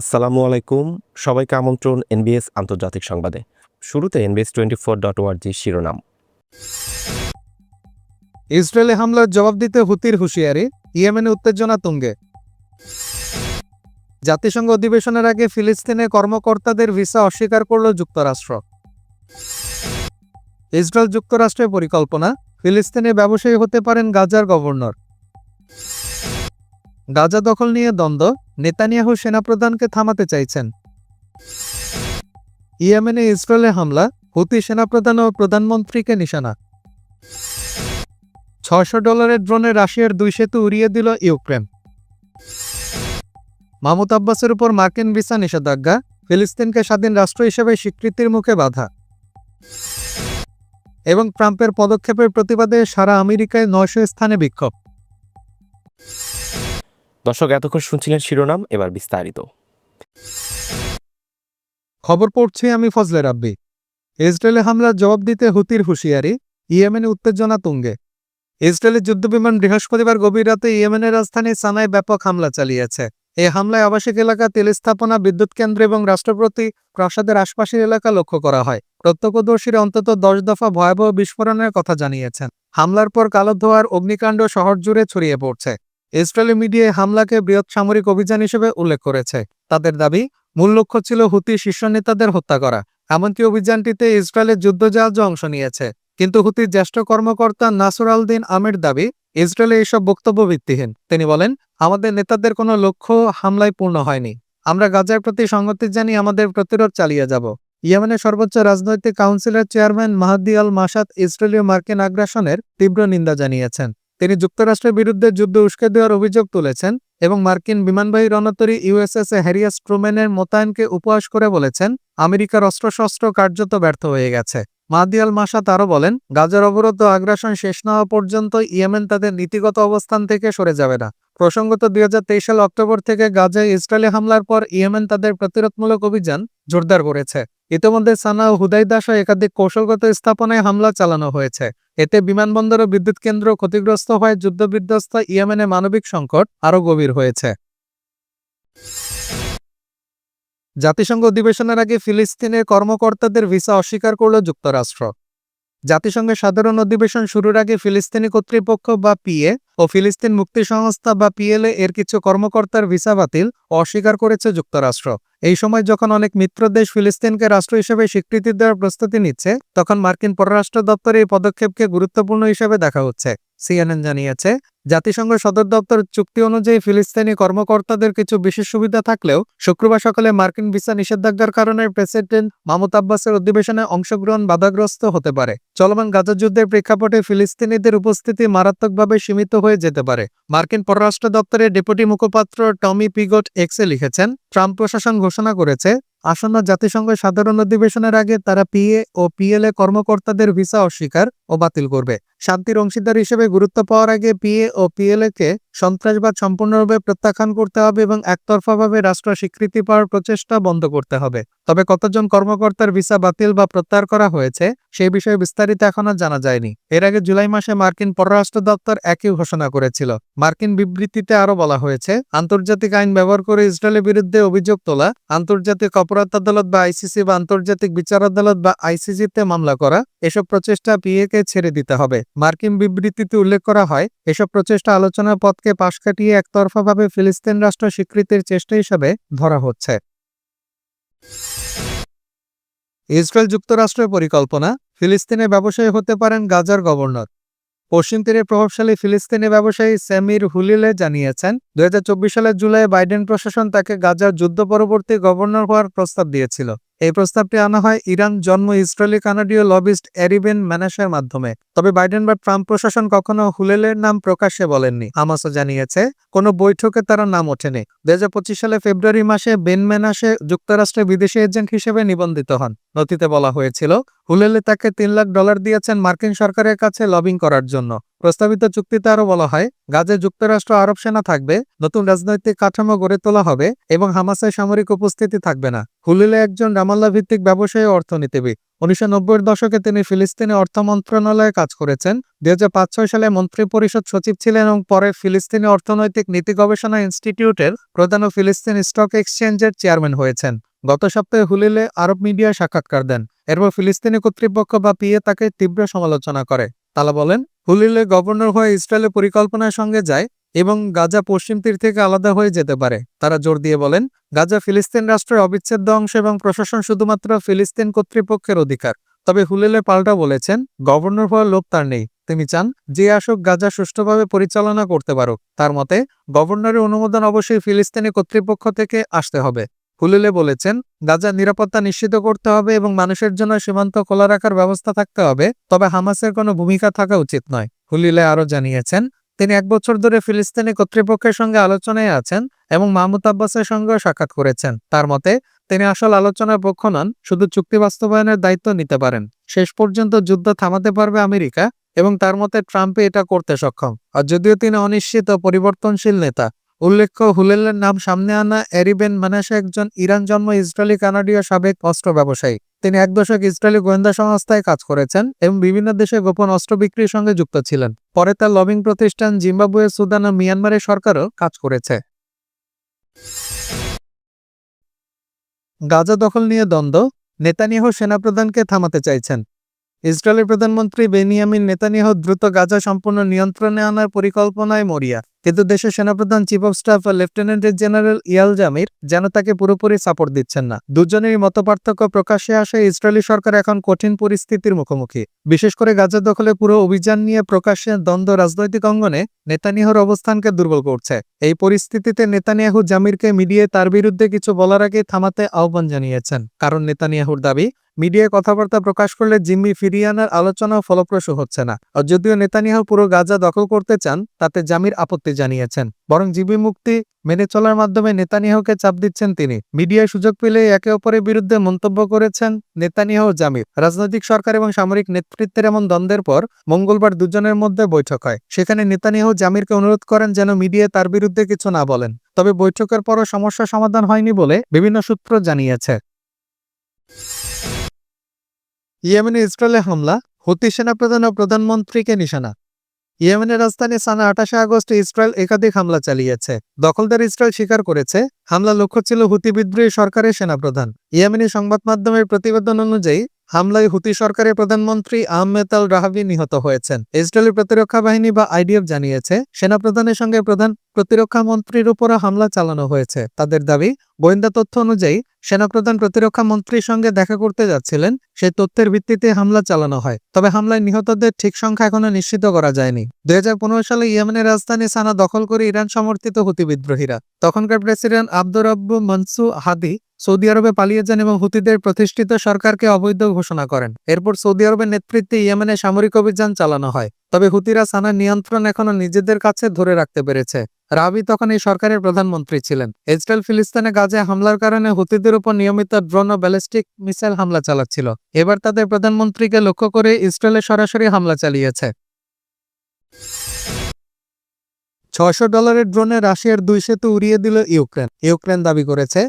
আসসালামু আলাইকুম। সবাইকে আমন্ত্রণ এনবিএস আন্তর্জাতিক সংবাদে। শুরুতে এনবিএস টোয়েন্টি ফোর ডট ওয়ার্জি শিরোনাম। ইসরায়েলে হামলার জবাব দিতে হুতির হুঁশিয়ারি, ইয়েমেনে উত্তেজনা তুঙ্গে। জাতিসংঘ অধিবেশনের আগে ফিলিস্তিনে কর্মকর্তাদের ভিসা অস্বীকার করল যুক্তরাষ্ট্র। ইসরায়েল যুক্তরাষ্ট্রের পরিকল্পনা, ফিলিস্তিনে ব্যবসায়ী হতে পারেন গাজার গভর্নর। গাজা দখল নিয়ে দ্বন্দ্ব, নেতানিয়াহু সেনাপ্রধানকে থামাতে চাইছেন। ইয়েমেনে ইসরায়েলে হামলা, হুতি সেনাপ্রধান ও প্রধানমন্ত্রীকে নিশানা। ছশো ডলারের ড্রোনে রাশিয়ার দুই সেতু উড়িয়ে দিল ইউক্রেন। মাহমুদ আব্বাসের উপর মার্কিন ভিসা নিষেধাজ্ঞা, ফিলিস্তিনকে স্বাধীন রাষ্ট্র হিসেবে স্বীকৃতির মুখে বাধা। এবং ট্রাম্পের পদক্ষেপের প্রতিবাদে সারা আমেরিকায় নয়শো স্থানে বিক্ষোভ। দর্শক, এতক্ষণ শুনছিলেন শিরোনাম, এবার বিস্তারিত। খবর পড়ছি আমি ফজলে রাব্বি। ইসরায়েলে হামলার জবাব দিতে হুতির হুঁশিয়ারি, ইয়েমেনে উত্তেজনা তুঙ্গে। ইসরায়েলের যুদ্ধবিমান বৃহস্পতিবার গভীর রাতে ইয়েমেনের রাজধানী সানায় ব্যাপক হামলা চালিয়েছে। এই হামলায় আবাসিক এলাকা তেল স্থাপনা বিদ্যুৎ কেন্দ্র এবং রাষ্ট্রপতি প্রাসাদের আশপাশের এলাকা লক্ষ্য করা হয়। প্রত্যক্ষদর্শীরা অন্তত দশ দফা ভয়াবহ বিস্ফোরণের কথা জানিয়েছেন। হামলার পর কালো ধোয়ার অগ্নিকাণ্ড শহর জুড়ে ছড়িয়ে পড়ছে। ইসরায়েলি মিডিয়ায় হামলাকে বৃহৎ সামরিক অভিযান হিসেবে উল্লেখ করেছে। তাদের দাবি, মূল লক্ষ্য ছিল হুতি শীর্ষ নেতাদের হত্যা করা। এমনকি অভিযানটিতে ইসরায়েলের যুদ্ধজাহাজও অংশ নিয়েছে। কিন্তু হুতির জ্যেষ্ঠ কর্মকর্তা নাসর আল দিন আমির দাবি, ইসরায়েলে এসব বক্তব্য ভিত্তিহীন। তিনি বলেন, আমাদের নেতাদের কোনো লক্ষ্য হামলায় পূর্ণ হয়নি। আমরা গাজার প্রতি সংগতি জানি আমাদের প্রতিরোধ চালিয়ে যাব। ইয়েমেনের সর্বোচ্চ রাজনৈতিক কাউন্সিলের চেয়ারম্যান মাহাদি আল মাসাদ ইসরায়েলীয় মার্কিন আগ্রাসনের তীব্র নিন্দা জানিয়েছেন। তিনি যুক্তরাষ্ট্রের বিরুদ্ধে যুদ্ধ উস্কে দেওয়ার অভিযোগ তুলেছেন এবং মার্কিন বিমানবাহী রণতরী ইউএসএস হ্যারিয়াস ট্রুম্যানের মোতায়েনকে উপহাস করে বলেছেন, আমেরিকার অস্ত্রশস্ত্র কার্যত ব্যর্থ হয়ে গেছে। মাদিয়াল মাসাত আরও বলেন, গাজার অবরোধ আগ্রাসন শেষ না হওয়া পর্যন্ত ইয়েমেন তাদের নীতিগত অবস্থান থেকে সরে যাবে না। প্রসঙ্গত দুই সাল অক্টোবর থেকে গাজায় ইসরায়েলি হামলার পর ইয়েমেন তাদের প্রতিরোধমূলক অভিযান জোরদার করেছে। ইতিমধ্যে সানা ও হুদাইদা সহ একাধিক কৌশলগত স্থাপনায় হামলা চালানো হয়েছে। এতে বিমানবন্দর ও বিদ্যুৎ কেন্দ্র ক্ষতিগ্রস্ত হয় যুদ্ধবিধ্বস্ত ইয়েমেনে মানবিক সংকট আরও গভীর হয়েছে। জাতিসংঘ অধিবেশনের আগে ফিলিস্তিনের কর্মকর্তাদের ভিসা অস্বীকার করল যুক্তরাষ্ট্র। জাতিসংঘের সাধারণ অধিবেশন শুরুর আগে ফিলিস্তিনি কর্তৃপক্ষ বা পিএ ও ফিলিস্তিন মুক্তি সংস্থা বা পিএলএ এর কিছু কর্মকর্তার ভিসা বাতিল অস্বীকার করেছে যুক্তরাষ্ট্র। এই সময় যখন অনেক মিত্র দেশ ফিলিস্তিনকে রাষ্ট্র হিসেবে স্বীকৃতি দেওয়ার প্রস্তুতি নিচ্ছে, তখন মার্কিন পররাষ্ট্র দপ্তর এই পদক্ষেপকে গুরুত্বপূর্ণ হিসেবে দেখা হচ্ছে। সিএনএন জানিয়েছে জাতিসংঘ সদর দপ্তর চুক্তি অনুযায়ী ফিলিস্তিনি কর্মকর্তাদের কিছু বিশেষ সুবিধা থাকলেও শুক্রবার সকালে মার্কিন ভিসা নিষেধাজ্ঞার কারণে প্রেসিডেন্ট মাহমুদ আব্বাসের অধিবেশনে অংশগ্রহণ বাধাগ্রস্ত হতে পারে। চলমান গাজা যুদ্ধের প্রেক্ষাপটে ফিলিস্তিনিদের উপস্থিতি মারাত্মকভাবে সীমিত হয়ে যেতে পারে। মার্কিন পররাষ্ট্র দপ্তরের ডেপুটি মুখপাত্র টমি পিগট এক্সে লিখেছেন, ট্রাম্প প্রশাসন ঘোষণা করেছে আসন্ন জাতিসংঘের সাধারণ অধিবেশনের আগে তারা পিএ ও পিএলএ কর্মকর্তাদের ভিসা অস্বীকার ও বাতিল করবে। শান্তির অংশীদার হিসেবে গুরুত্ব পাওয়ার আগে পিএ ও পিএলএ কে সন্ত্রাসবাদ সম্পূর্ণরূপে প্রত্যাখ্যান করতে হবে এবং একতরফাভাবে রাষ্ট্র স্বীকৃতি পাওয়ার প্রচেষ্টা বন্ধ করতে হবে। তবে কতজন কর্মকর্তার ভিসা বাতিল বা প্রত্যাহার করা হয়েছে সেই বিষয়ে বিস্তারিত এখনও জানা যায়নি। এর আগে জুলাই মাসে মার্কিন পররাষ্ট্র দপ্তর একই ঘোষণা করেছিল। মার্কিন বিবৃতিতে আরও বলা হয়েছে, আন্তর্জাতিক আইন ব্যবহার করে ইসরায়েলের বিরুদ্ধে অভিযোগ তোলা, আন্তর্জাতিক অপরাধ আদালত বা আইসিসি বা আন্তর্জাতিক বিচার আদালত বা আইসিসিতে মামলা করা, এসব প্রচেষ্টা পিএকে ছেড়ে দিতে হবে। মার্কিন বিবৃতিতে উল্লেখ করা হয়, এসব প্রচেষ্টা আলোচনার পথকে পাশ কাটিয়ে একতরফাভাবে ফিলিস্তিন রাষ্ট্র স্বীকৃতির চেষ্টা হিসেবে ধরা হচ্ছে। ইসরায়েল যুক্তরাষ্ট্রের পরিকল্পনা, ফিলিস্তিনে ব্যবসায়ী হতে পারেন গাজার গভর্নর। পশ্চিম তীরে প্রভাবশালী ফিলিস্তিনি ব্যবসায়ী সেমির হুলিলে জানিয়েছেন, দুই হাজার চব্বিশ সালের জুলাই বাইডেন প্রশাসন তাকে গাজার যুদ্ধ পরবর্তী গভর্নর হওয়ার প্রস্তাব দিয়েছিল। এই প্রস্তাবটি আনা হয় ইরান জন্ম ইসরায়েলি কানাডীয় লবিস্ট এরিবেন ম্যানাসের মাধ্যমে। তবে বাইডেন বা ট্রাম্প প্রশাসন কখনো হুলেলের নাম প্রকাশ্যে বলেননি। হামাসও জানিয়েছে, কোনো বৈঠকে তার নাম ওঠেনি। দুই হাজার পঁচিশ সালে ফেব্রুয়ারি মাসে বেন ম্যানাসে যুক্তরাষ্ট্রে বিদেশি এজেন্ট হিসেবে নিবন্ধিত হন। নথিতে বলা হয়েছিল, হুলেলে তাকে তিন লাখ ডলার দিয়েছেন মার্কিন সরকারের কাছে লবিং করার জন্য। প্রস্তাবিত চুক্তিতে আরও বলা হয়, গাজে যুক্তরাষ্ট্র আরব সেনা থাকবে, নতুন রাজনৈতিক কাঠামো গড়ে তোলা হবে এবং হামাসের সামরিক উপস্থিতি থাকবে না। হুলিলে একজন রামাল্লা ভিত্তিক ব্যবসায়ী অর্থনীতিবিদ। উনিশশো নব্বইয়ের দশকে তিনি ফিলিস্তিনি অর্থ মন্ত্রণালয়ে কাজ করেছেন। দুই সালে মন্ত্রী পরিষদ সচিব ছিলেন এবং পরে ফিলিস্তিনি অর্থনৈতিক নীতি গবেষণা ইনস্টিটিউটের প্রধান ও ফিলিস্তিন স্টক এক্সচেঞ্জের চেয়ারম্যান হয়েছেন। গত সপ্তাহে হুলিলে আরব মিডিয়ায় সাক্ষাৎকার দেন। এরপর ফিলিস্তিনি কর্তৃপক্ষ বা পিএ তাকে তীব্র সমালোচনা করে। তালা বলেন হুলিলে গভর্নর হয়ে ইসরায়েলের পরিকল্পনার সঙ্গে যায় এবং গাজা পশ্চিম তীর থেকে আলাদা হয়ে যেতে পারে। তারা জোর দিয়ে বলেন, গাজা ফিলিস্তিন রাষ্ট্রের অবিচ্ছেদ্য অংশ এবং প্রশাসন শুধুমাত্র ফিলিস্তিন কর্তৃপক্ষের অধিকার। তবে হুলিলে পাল্টা বলেছেন, গভর্নর হওয়ার লোভ তার নেই। তিনি চান, যে আসক গাজা সুষ্ঠুভাবে পরিচালনা করতে পারুক। তার মতে, গভর্নরের অনুমোদন অবশ্যই ফিলিস্তিনি কর্তৃপক্ষ থেকে আসতে হবে। হুলিলে বলেছেন গাজার নিরাপত্তা নিশ্চিত করতে হবে এবং মানুষের জন্য সীমান্ত খোলা রাখার ব্যবস্থা থাকতে হবে, তবে হামাসের কোনো ভূমিকা থাকা উচিত নয়। হুলিলে আরও জানিয়েছেন, তিনি এক বছর ধরে ফিলিস্তিনি কর্তৃপক্ষের সঙ্গে আলোচনায় আছেন এবং মাহমুদ আব্বাসের সঙ্গেও সাক্ষাৎ করেছেন। তার মতে, তিনি আসল আলোচনার পক্ষ নন, শুধু চুক্তি বাস্তবায়নের দায়িত্ব নিতে পারেন। শেষ পর্যন্ত যুদ্ধ থামাতে পারবে আমেরিকা এবং তার মতে ট্রাম্পে এটা করতে সক্ষম। আর যদিও তিনি অনিশ্চিত পরিবর্তনশীল নেতা উল্লেখ্য হুলেলের নাম সামনে আনা এরিবেন মানাসা একজন ইরান জন্ম ইসরায়েলি কানাডীয় সাবেক অস্ত্র ব্যবসায়ী। তিনি এক দশক ইসরায়েলি গোয়েন্দা সংস্থায় কাজ করেছেন এবং বিভিন্ন দেশে গোপন অস্ত্র বিক্রির সঙ্গে যুক্ত ছিলেন। পরে তার লবিং প্রতিষ্ঠান জিম্বাবুয়ে, সুদান ও মিয়ানমারের সরকারও কাজ করেছে। গাজা দখল নিয়ে দ্বন্দ্ব, নেতানিয়াহু সেনাপ্রধানকে থামাতে চাইছেন। ইসরায়েলের প্রধানমন্ত্রী বেনিয়ামিন নেতানিয়াহু দ্রুত গাজা সম্পূর্ণ নিয়ন্ত্রণে আনার পরিকল্পনায় মরিয়া। কিন্তু দেশের সেনাপ্রধান, chief of staff lieutenant general Eyal Zamir যেন তাকে পুরোপুরি সাপোর্ট দিচ্ছেন না। দুজনেরই মতপার্থক্য প্রকাশ্যে আসে ইসরায়েলি সরকার এখন কঠিন পরিস্থিতির মুখোমুখি। বিশেষ করে গাজা দখলে পুরো অভিযান নিয়ে প্রকাশ্যে দ্বন্দ্ব রাজনৈতিক অঙ্গনে নেতানিয়াহুর অবস্থানকে দুর্বল করছে। এই পরিস্থিতিতে নেতানিয়াহু জামিরকে মিডিয়ে তার বিরুদ্ধে কিছু বলার আগে থামাতে আহ্বান জানিয়েছেন। কারণ নেতানিয়াহুর দাবি মিডিয়ায় কথাবার্তা প্রকাশ করলে জিম্মি ফিরিয়ে আনার আলোচনাও ফলপ্রসূ হচ্ছে না। আর যদিও নেতানিয়াহু পুরো গাজা দখল করতে চান, তাতে জামির আপত্তি জানিয়েছেন। বরং জিম্মি মুক্তি মেনে চলার মাধ্যমে নেতানিয়াহুকে চাপ দিচ্ছেন তিনি। মিডিয়ায় সুযোগ পেলে একে অপরের বিরুদ্ধে মন্তব্য করেছেন নেতানিয়াহু জামির। রাজনৈতিক সরকার এবং সামরিক নেতৃত্বের এমন দ্বন্দ্বের পর মঙ্গলবার দুজনের মধ্যে বৈঠক হয়। সেখানে নেতানিয়াহু জামিরকে অনুরোধ করেন যেন মিডিয়ায় তার বিরুদ্ধে কিছু না বলেন। তবে বৈঠকের পরও সমস্যা সমাধান হয়নি বলে বিভিন্ন সূত্র জানিয়েছে। ইয়েমেনে ইসরায়েলে হামলা, হুতি সেনাপ্রধান ও প্রধানমন্ত্রীকে নিশানা। ইয়েমেনের রাজধানী সানা আঠাশে আগস্টে ইসরায়েল একাধিক হামলা চালিয়েছে। দখলদার ইসরায়েল স্বীকার করেছে হামলা লক্ষ্য ছিল হুতি বিদ্রোহী সরকারের সেনাপ্রধান। ইয়েমেনি সংবাদ মাধ্যমের প্রতিবেদন অনুযায়ী, হামলায় হুতি সরকারের প্রধানমন্ত্রী আহমেদ আল রাহাবি নিহত হয়েছেন। ইসরায়েলি প্রতিরক্ষা বাহিনী বা আইডিএফ জানিয়েছে, সেনাপ্রধানের সঙ্গে প্রধান প্রতিরক্ষা মন্ত্রীর উপরও হামলা চালানো হয়েছে। তাদের দাবি, গোয়েন্দা তথ্য অনুযায়ী, সেনাপ্রধান প্রতিরক্ষা মন্ত্রীর সঙ্গে দেখা করতে যাচ্ছিলেন, সেই তথ্যের ভিত্তিতে হামলা চালানো হয়। তবে হামলায় নিহতদের ঠিক সংখ্যা এখনও নিশ্চিত করা যায়নি। দুই হাজার পনেরো সালে ইয়েমেনের রাজধানী সানা দখল করে ইরান সমর্থিত হুতি বিদ্রোহীরা। তখনকার president Abd Rabbuh Mansur Hadi Saudi আরবে পালিয়ে যান এবং হুতিদের প্রতিষ্ঠিত সরকারকে অবৈধ ঘোষণা করেন। এরপর সৌদি আরবের নেতৃত্বে ইয়েমেনে সামরিক অভিযান চালানো হয়। তবে হুতিরা সানার নিয়ন্ত্রণ এখনও নিজেদের কাছে ধরে রাখতে পেরেছে। রাবি তখন এই সরকারের প্রধানমন্ত্রী ছিলেন। ইসরায়েল ফিলিস্তিনে গাজে হামলার কারণে হুতিদের উপর নিয়মিত ড্রোন ও ব্যালিস্টিক মিসাইল হামলা চালাচ্ছিল। এবার তাদের প্রধানমন্ত্রীকে লক্ষ্য করে ইসরায়েলে সরাসরি হামলা চালিয়েছে। ছয়শো ডলারের ড্রোনে রাশিয়ার দুই সেতু উড়িয়ে দিল ইউক্রেন। ইউক্রেন দাবি করেছে,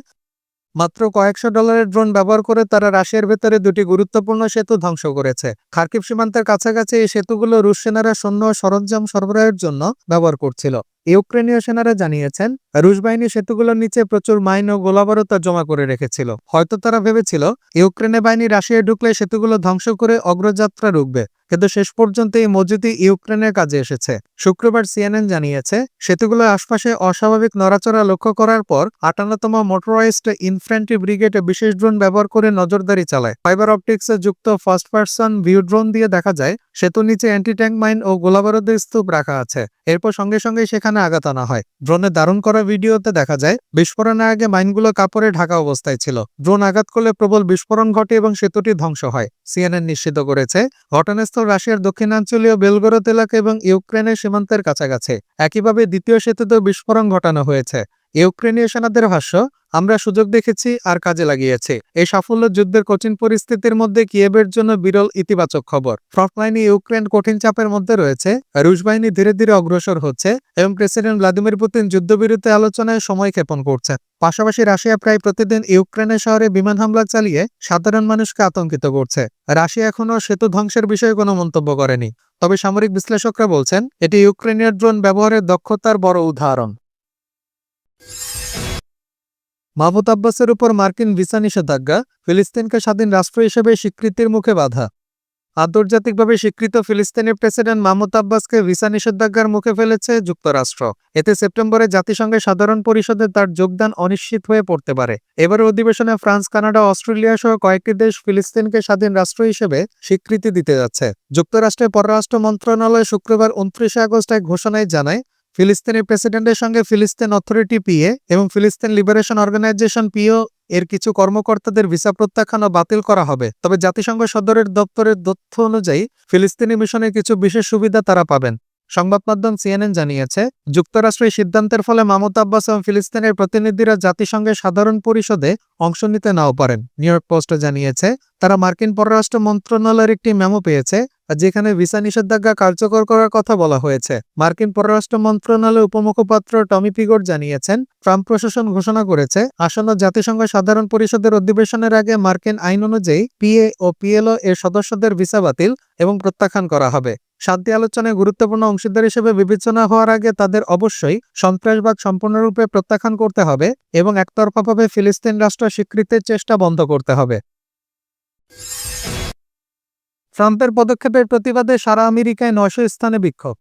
মাত্র কয়েকশো ডলারের ড্রোন ব্যবহার করে তারা রাশিয়ার ভেতরে দুটি গুরুত্বপূর্ণ সেতু ধ্বংস করেছে। খার্কিব সীমান্তের কাছাকাছি এই সেতুগুলো রুশ সেনারা সৈন্য সরঞ্জাম সরবরাহের জন্য ব্যবহার করছিল। ইউক্রেনীয় সেনারা জানিয়েছেন, রুশ বাহিনী সেতুগুলোর নিচে প্রচুর মাইন ও গোলাবারুদ জমা করে রেখেছিল। হয়তো তারা ভেবেছিল ইউক্রেনের বাহিনী রাশিয়ায় ঢুকলে সেতুগুলো ধ্বংস করে অগ্রযাত্রা রুখবে। কিন্তু শেষ পর্যন্ত এই মজুদি ইউক্রেনের কাজে এসেছে। শুক্রবার সিএনএন জানিয়েছে, সেতুগুলোর আশপাশে অস্বাভাবিক নড়াচড়া লক্ষ্য করার পর আটান্নতম মোটরাইজড ইনফ্যান্ট্রি ব্রিগেড বিশেষ ড্রোন ব্যবহার করে নজরদারি চালায়। ফাইবার অপটিক্সে যুক্ত ফার্স্ট পার্সন ভিউ ড্রোন দিয়ে দেখা যায়, সেতুর নিচে অ্যান্টি ট্যাঙ্ক মাইন ও গোলাবারুদের স্তূপ রাখা আছে। এরপর সঙ্গে সঙ্গে সেখানে আঘাত আনা হয়। ড্রোনে দারুণ করা ভিডিওতে দেখা যায়, বিস্ফোরণের আগে মাইনগুলো কাপড়ে ঢাকা অবস্থায় ছিল। ড্রোন আঘাত করলে প্রবল বিস্ফোরণ ঘটে এবং সেতুটি ধ্বংস হয়। সিএনএন নিশ্চিত করেছে, ঘটনাস্থল রাশিয়ার দক্ষিণাঞ্চলীয় বেলগরত এলাকা এবং ইউক্রেনের সীমান্তের কাছাকাছি। একইভাবে দ্বিতীয় সেতুতেও বিস্ফোরণ ঘটানো হয়েছে। ইউক্রেনীয় সেনাদের ভাষ্য, আমরা সুযোগ দেখেছি আর কাজে লাগিয়েছি। এই সাফল্য যুদ্ধের কঠিন পরিস্থিতির মধ্যে কিয়েবের জন্য বিরল ইতিবাচক খবর। ফ্রন্টলাইনে ইউক্রেন কঠিন চাপের মধ্যে রয়েছে, রুশ বাহিনী ধীরে ধীরে অগ্রসর হচ্ছে এবং প্রেসিডেন্ট ভ্লাদিমির পুতিন যুদ্ধবিরতি আলোচনায় সময় ক্ষেপণ করছে। পাশাপাশি রাশিয়া প্রায় প্রতিদিন ইউক্রেনের শহরে বিমান হামলা চালিয়ে সাধারণ মানুষকে আতঙ্কিত করছে। রাশিয়া এখনও সেতু ধ্বংসের বিষয়ে কোনো মন্তব্য করেনি। তবে সামরিক বিশ্লেষকরা বলছেন, এটি ইউক্রেনীয় ড্রোন ব্যবহারের দক্ষতার বড় উদাহরণ। মাহমুদ আব্বাসের উপর মার্কিন ভিসা নিষেধাজ্ঞা, ফিলিস্তিনকে স্বাধীন রাষ্ট্র হিসেবে স্বীকৃতির মুখে বাধা। আন্তর্জাতিকভাবে স্বীকৃত ফিলিস্তিনের প্রেসিডেন্ট মাহমুদ আব্বাসকে ভিসা নিষেধাজ্ঞার মুখে ফেলেছে যুক্তরাষ্ট্র। এতে সেপ্টেম্বরে জাতিসংঘের সাধারণ পরিষদে তার যোগদান অনিশ্চিত হয়ে পড়তে পারে। এবার অধিবেশনে ফ্রান্স, কানাডা, অস্ট্রেলিয়া সহ কয়েকটি দেশ ফিলিস্তিনকে স্বাধীন রাষ্ট্র হিসেবে স্বীকৃতি দিতে যাচ্ছে। যুক্তরাষ্ট্রের পররাষ্ট্র মন্ত্রণালয় শুক্রবার উনত্রিশে আগস্ট এক ঘোষণায় জানায় ফিলিস্তিনি প্রেসিডেন্টের সঙ্গে ফিলিস্তিন অথরিটি পিএ এবং ফিলিস্তিন লিবারেশন অর্গানাইজেশন পিও এর কিছু কর্মকর্তাদের ভিসা প্রত্যাখ্যান বাতিল করা হবে। তবে জাতিসংঘ সদরের দপ্তরের তথ্য অনুযায়ী, ফিলিস্তিনি মিশনের কিছু বিশেষ সুবিধা তারা পাবেন। সংবাদ মাধ্যম সিএনএন জানিয়েছে যুক্তরাষ্ট্রের সিদ্ধান্তের ফলে মাহমুদ আব্বাস এবং ফিলিস্তিনের প্রতিনিধিরা জাতিসংঘের সাধারণ পরিষদে অংশ নিতে নাও পারেন। নিউ ইয়র্ক পোস্ট জানিয়েছে, তারা মার্কিন পররাষ্ট্র মন্ত্রণালয়ের একটি মেমো পেয়েছে, যেখানে ভিসা নিষেধাজ্ঞা কার্যকর করার কথা বলা হয়েছে। মার্কিন পররাষ্ট্র মন্ত্রণালয়ের উপমুখপাত্র টমি পিগট জানিয়েছেন, ট্রাম্প প্রশাসন ঘোষণা করেছে, আসন্ন জাতিসংঘ সাধারণ পরিষদের অধিবেশনের আগে মার্কিন আইন অনুযায়ী পিএ ও পিএলও এর সদস্যদের ভিসা বাতিল এবং প্রত্যাখ্যান করা হবে। শান্তি আলোচনায় গুরুত্বপূর্ণ অংশীদার হিসেবে বিবেচনা হওয়ার আগে তাদের অবশ্যই সন্ত্রাসবাদ সম্পূর্ণরূপে প্রত্যাখ্যান করতে হবে এবং একতরফাভাবে ফিলিস্তিন রাষ্ট্র স্বীকৃতির চেষ্টা বন্ধ করতে হবে। ট্রাম্পের পদক্ষেপের প্রতিবাদে সারা আমেরিকায় নয়শো স্থানে বিক্ষোভ।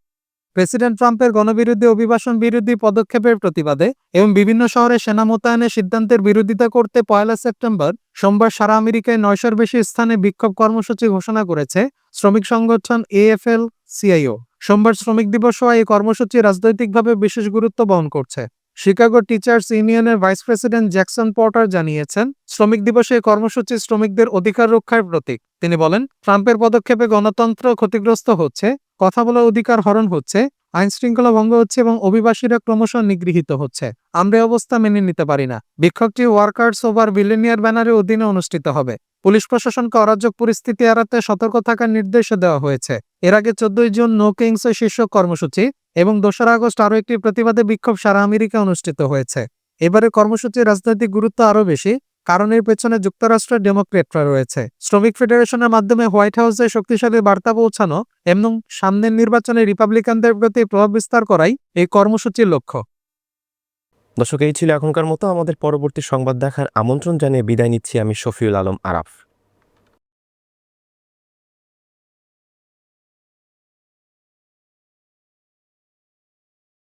প্রেসিডেন্ট ট্রাম্পের গণবিরোধী অভিবাসন বিরোধী পদক্ষেপের প্রতিবাদে এবং বিভিন্ন শহরে সেনা মোতায়েনের সিদ্ধান্তের বিরোধিতা করতে পয়লা সেপ্টেম্বর সোমবার সারা আমেরিকায় নয়শোর বেশি স্থানে বিক্ষোভ কর্মসূচি ঘোষণা করেছে শ্রমিক সংগঠন এএফএল সিআইও। সোমবার শ্রমিক দিবস হওয়া এই কর্মসূচি রাজনৈতিকভাবে বিশেষ গুরুত্ব বহন করছে। শিকাগো টিচার্স ইউনিয়নের ভাইস প্রেসিডেন্ট জ্যাকসন পর্টার জানিয়েছেন, শ্রমিক দিবসে কর্মসূচি শ্রমিকদের অধিকার রক্ষার প্রতীক। তিনি বলেন, ট্রাম্পের পদক্ষেপে গণতন্ত্র ক্ষতিগ্রস্ত হচ্ছে, কথা বলার অধিকার হরণ হচ্ছে আইন শৃঙ্খলা ভঙ্গ হচ্ছে এবং অভিবাসীরা ক্রমশ নিগৃহীত হচ্ছে। আমরা অবস্থা মেনে নিতে পারি না। বিক্ষোভটি ওয়ার্কার্স ওভার বিলিনিয়ার ব্যানারের অধীনে অনুষ্ঠিত হবে। পুলিশ প্রশাসনকে অরাজক পরিস্থিতি এড়াতে সতর্ক থাকার নির্দেশ দেওয়া হয়েছে। এর আগে চোদ্দই জুন নো কিংস শীর্ষক কর্মসূচি এবং দোসরা আগস্ট আরও একটি প্রতিবাদে বিক্ষোভ সারা আমেরিকা অনুষ্ঠিত হয়েছে। এবারে কর্মসূচির রাজনৈতিক গুরুত্ব আরও বেশি। কারণ এর পেছনে যুক্তরাষ্ট্রের ডেমোক্রেটরা রয়েছে। শ্রমিক ফেডারেশনের মাধ্যমে হোয়াইট হাউসে শক্তিশালী বার্তা পৌঁছানো এবং সামনের নির্বাচনে রিপাবলিকানদের প্রতি প্রভাব বিস্তার করাই এই কর্মসূচির লক্ষ্য। দর্শক, এই ছিল এখনকার মতো। আমাদের পরবর্তী সংবাদ দেখার আমন্ত্রণ জানিয়ে বিদায় নিচ্ছি আমি শফিউল আলম আরাফ।